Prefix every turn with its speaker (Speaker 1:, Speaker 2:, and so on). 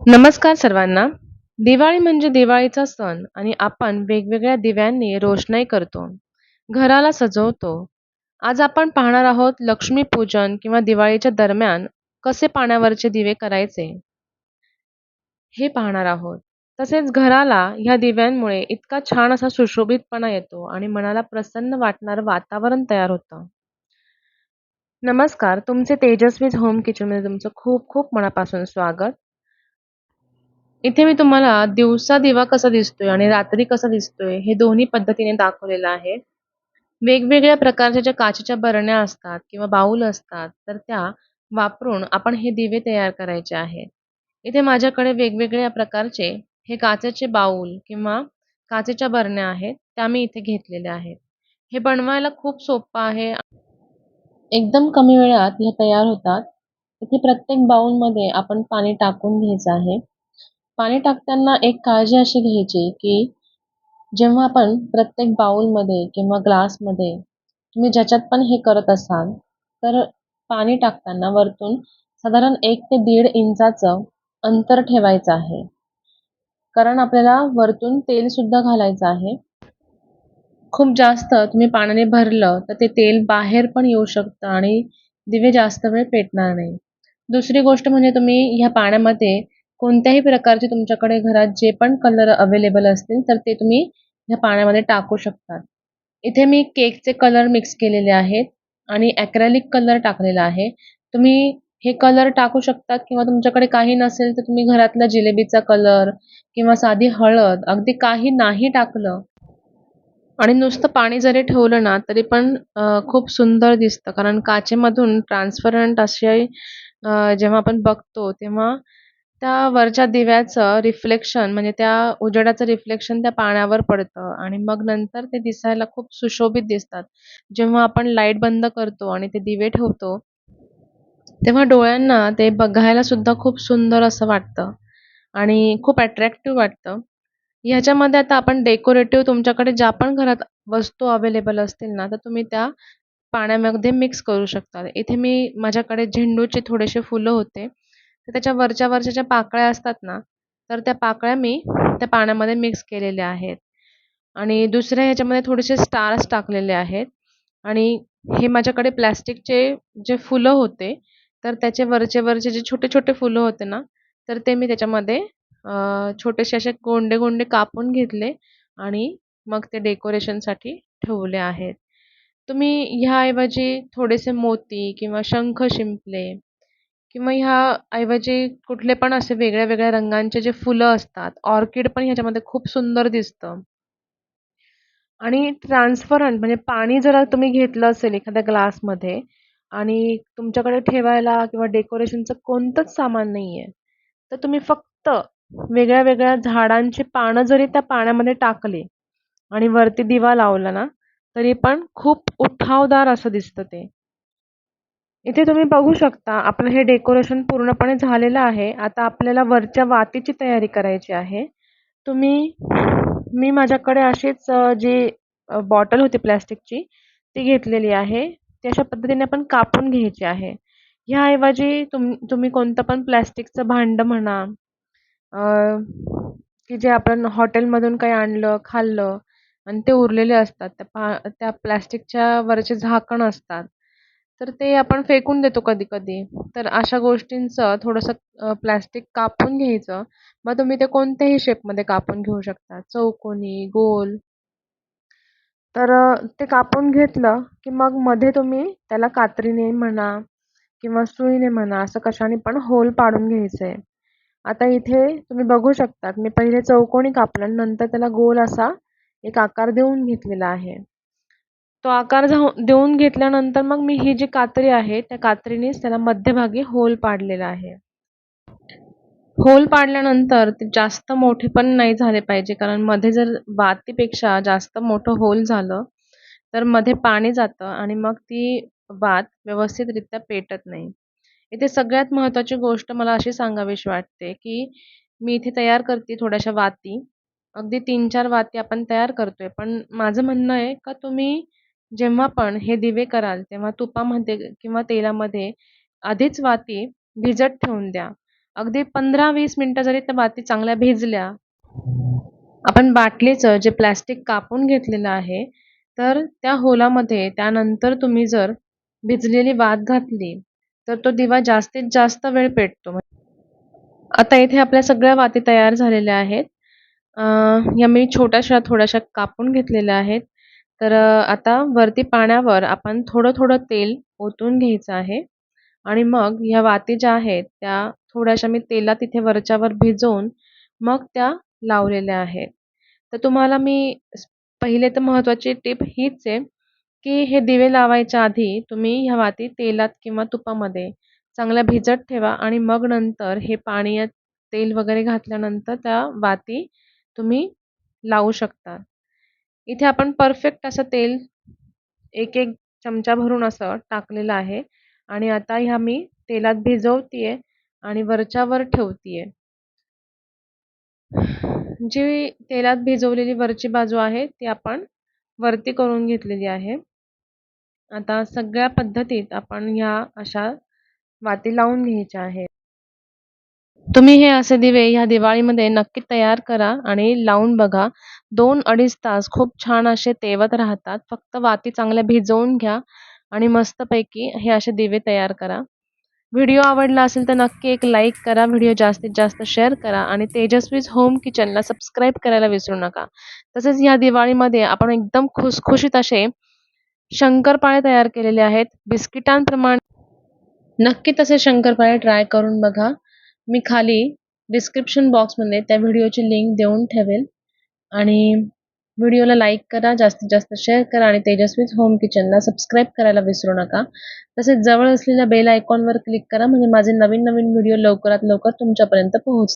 Speaker 1: नमस्कार सर्वांना. दिवाळी म्हणजे दिवाळीचा सण आणि आपण वेगवेगळ्या दिव्यांनी रोषणाई करतो. घराला सजवतो. आज आपण पाहणार आहोत लक्ष्मीपूजन किंवा दिवाळीच्या दरम्यान कसे पाण्यावरचे दिवे करायचे, हे पाहणार आहोत. तसेच घराला ह्या दिव्यांमुळे इतका छान असा सुशोभितपणा येतो आणि मनाला प्रसन्न वाटणारं वातावरण तयार होतं. नमस्कार, तुमचे तेजस्वीज होम किचनमध्ये तुमचं खूप खूप मनापासून स्वागत. इथे मी तुम्हाला दिवसा दिवा कसा दिसतोय आणि रात्री कसा दिसतोय हे दोन्ही पद्धतीने दाखवलेलं आहे. वेगवेगळ्या प्रकारच्या ज्या काचेच्या बरण्या असतात किंवा बाऊल असतात, तर त्या वापरून आपण हे दिवे तयार करायचे आहेत. इथे माझ्याकडे वेगवेगळ्या प्रकारचे हे काचेचे बाऊल किंवा काचेच्या बरण्या आहेत, त्या मी इथे घेतलेल्या आहेत. हे बनवायला खूप सोपं आहे. एकदम कमी वेळात हे तयार होतात. इथे प्रत्येक बाउलमध्ये आपण पाणी टाकून घ्यायचं आहे. पाणी टाकताना एक काळजी अशी घ्यायची की जेव्हा आपण प्रत्येक बाउलमध्ये किंवा ग्लासमध्ये तुम्ही ज्याच्यात पण हे करत असाल तर पाणी टाकताना वरतून साधारण एक ते दीड इंचाचं अंतर ठेवायचं आहे. कारण आपल्याला वरतून तेलसुद्धा घालायचं आहे. खूप जास्त तुम्ही पाण्याने भरलं तर ते तेल बाहेर पण येऊ शकतं आणि दिवे जास्त वेळ पेटणार नाही. दुसरी गोष्ट म्हणजे तुम्ही ह्या पाण्यामध्ये कोणत्याही प्रकारचे तुमच्याकडे घरात जे पण कलर अवेलेबल असतील तर ते तुम्ही ह्या पाण्यामध्ये टाकू शकतात. इथे मी केकचे कलर मिक्स केलेले आहेत आणि ॲक्रेलिक कलर टाकलेला आहे. तुम्ही हे कलर टाकू शकता किंवा तुमच्याकडे काही नसेल तर तुम्ही घरातला जिलेबीचा कलर किंवा साधी हळद अगदी काही नाही टाकलं आणि नुसतं पाणी जरी ठेवलं ना तरी पण खूप सुंदर दिसतं. कारण काचेमधून ट्रान्सपरंट असे जेव्हा आपण बघतो तेव्हा त्या वरच्या दिव्याचं रिफ्लेक्शन म्हणजे त्या उजेडाचं रिफ्लेक्शन त्या पाण्यावर पडतं आणि मग नंतर ते दिसायला खूप सुशोभित दिसतात. जेव्हा आपण लाइट बंद करतो आणि ते दिवे ठेवतो, तेव्हा डोळ्यांना ते बघायला सुद्धा खूप सुंदर असं वाटतं आणि खूप अट्रॅक्टिव्ह वाटतं. ह्याच्यामध्ये आता आपण डेकोरेटिव्ह तुमच्याकडे ज्या पण घरात वस्तू अवेलेबल असतील ना, तर तुम्ही त्या पाण्यामध्ये मिक्स करू शकता. इथे मी माझ्याकडे झेंडूचे थोडेसे फुलं होते. तर त्याच्या वरच्या वरच्या ज्या पाकळ्या असतात ना तर त्या पाकळ्या मी त्या पाण्यामध्ये मिक्स केलेल्या आहेत. आणि दुसऱ्या ह्याच्यामध्ये थोडेसे स्टार्स टाकलेले आहेत. आणि हे माझ्याकडे प्लॅस्टिकचे जे फुलं होते तर त्याचे वरचे वरचे जे छोटे छोटे फुलं होते ना तर ते मी त्याच्यामध्ये छोटेसे असे गोंडे गोंडे कापून घेतले आणि मग ते डेकोरेशनसाठी ठेवले आहेत. तुम्ही ह्याऐवजी थोडेसे मोती किंवा शंख शिंपले किंवा ह्या ऐवजी कुठले पण असे वेगळ्या वेगळ्या रंगांचे जे फुलं असतात ऑर्किड पण ह्याच्यामध्ये खूप सुंदर दिसतं. आणि ट्रान्सपरंट म्हणजे पाणी जर तुम्ही घेतलं असेल एखाद्या ग्लासमध्ये आणि तुमच्याकडे ठेवायला किंवा डेकोरेशनचं कोणतंच सामान नाही आहे तर तुम्ही फक्त वेगळ्या वेगळ्या झाडांची पानं जरी त्या पाण्यामध्ये टाकली आणि वरती दिवा लावला ना तरी पण खूप उठावदार असं दिसतं ते. इथे तुम्ही बघू शकता आपलं हे डेकोरेशन पूर्णपणे झालेलं आहे. आता आपल्याला वरच्या वातीची तयारी करायची आहे. तुम्ही मी माझ्याकडे अशीच जी बॉटल होती प्लॅस्टिकची ती घेतलेली आहे. ती अशा पद्धतीने आपण कापून घ्यायची आहे. ह्याऐवजी तुम तुम्ही कोणतं पण प्लॅस्टिकचं भांडं म्हणा की जे आपण हॉटेलमधून काही आणलं खाल्लं आणि ते उरलेले असतात त्या पा त्या प्लॅस्टिकच्या वरचे झाकण असतात. तर ते आपण फेकून देतो कधी कधी तर अशा गोष्टींचं थोडंसं प्लॅस्टिक कापून घ्यायचं. मग तुम्ही ते कोणत्याही शेपमध्ये कापून घेऊ शकता. चौकोनी गोल. तर ते कापून घेतलं की मग मध्ये तुम्ही त्याला कात्रीने म्हणा किंवा सुईने म्हणा असं कशाने पण होल पाडून घ्यायचं. आहे आता इथे तुम्ही बघू शकता मी पहिले चौकोनी कापलं नंतर त्याला गोल असा एक आकार देऊन घेतलेला आहे. तो आकार देऊन घेतल्यानंतर मग मी ही जी कात्री आहे त्या कात्रीनेच त्याला मध्यभागी होल पाडलेला आहे. होल पाडल्यानंतर ते जास्त मोठे पण नाही झाले पाहिजे कारण मध्ये जर वातीपेक्षा जास्त मोठं होल झालं तर मध्ये पाणी जातं आणि मग ती वात व्यवस्थितरित्या पेटत नाही. इथे सगळ्यात महत्त्वाची गोष्ट मला अशी सांगावीशी वाटते की मी इथे तयार करते थोड्याशा वाती. अगदी तीन चार वाती आपण तयार करतोय पण माझं म्हणणं आहे का तुम्ही जेव्हा पण हे दिवे कराल तेव्हा तुपामध्ये किंवा तेलामध्ये आधीच वाती भिजत ठेवून द्या. अगदी पंधरा वीस मिनटं जरी त्या वाती चांगल्या भिजल्या आपण बाटलीचं जे प्लॅस्टिक कापून घेतलेलं आहे तर त्या होलामध्ये त्यानंतर तुम्ही जर भिजलेली वात घातली तर तो दिवा जास्तीत जास्त वेळ पेटतो. आता इथे आपल्या सगळ्या वाती तयार झालेल्या आहेत. या मी छोट्याशा थोड्याशा कापून घेतलेल्या आहेत. तर आता वरती पाण्यावर आपण थोडं थोडं तेल ओतून घ्यायचं आहे आणि मग ह्या वाती ज्या आहेत त्या थोड्याशा मी तेलात तिथे वरच्यावर भिजवून मग त्या लावलेल्या आहेत. तर तुम्हाला मी पहिले तर महत्त्वाची टीप हीच आहे की हे दिवे लावायच्या आधी तुम्ही ह्या वाती तेलात किंवा तुपामध्ये चांगल्या भिजत ठेवा आणि मग नंतर हे पाणी तेल वगैरे घातल्यानंतर त्या वाती तुम्ही लावू शकता. इथे आपण परफेक्ट असं तेल एक एक चमचा भरून असं टाकलेलं आहे. आणि आता ह्या मी तेलात भिजवतीये आणि वरच्यावर ठेवतीये. जी तेलात भिजवलेली वरची बाजू आहे ती आपण वरती करून घेतलेली आहे. आता सगळ्या पद्धतीत आपण ह्या अशा वाती लावून घ्यायच्या आहेत. तुम्ही हे असे दिवे ह्या दिवाळीमध्ये नक्की तयार करा आणि लावून बघा. दोन अडीच तास खूप छान असे तेवत राहतात. फक्त वाती चांगल्या भिजवून घ्या आणि मस्तपैकी हे असे दिवे तयार करा. व्हिडिओ आवडला असेल तर नक्की एक लाईक करा व्हिडिओ जास्तीत जास्त शेअर करा आणि तेजस्वीज होम किचनला सबस्क्राईब करायला विसरू नका. तसेच या दिवाळीमध्ये आपण एकदम खुसखुशीत असे शंकरपाळे तयार केलेले आहेत. बिस्किटांप्रमाणे नक्की तसे शंकरपाळे ट्राय करून बघा. मी खाली डिस्क्रिप्शन बॉक्समध्ये त्या व्हिडिओची लिंक देऊन ठेवेल. आणि व्हिडिओला लाईक करा जास्तीत जास्त शेअर करा आणि तेजस्वीज होम किचनला सबस्क्राईब करायला विसरू नका. तसेच जवळ असलेल्या बेल आयकॉनवर क्लिक करा म्हणजे माझे नवीन नवीन व्हिडिओ लवकरात लवकर तुमच्यापर्यंत पोहोच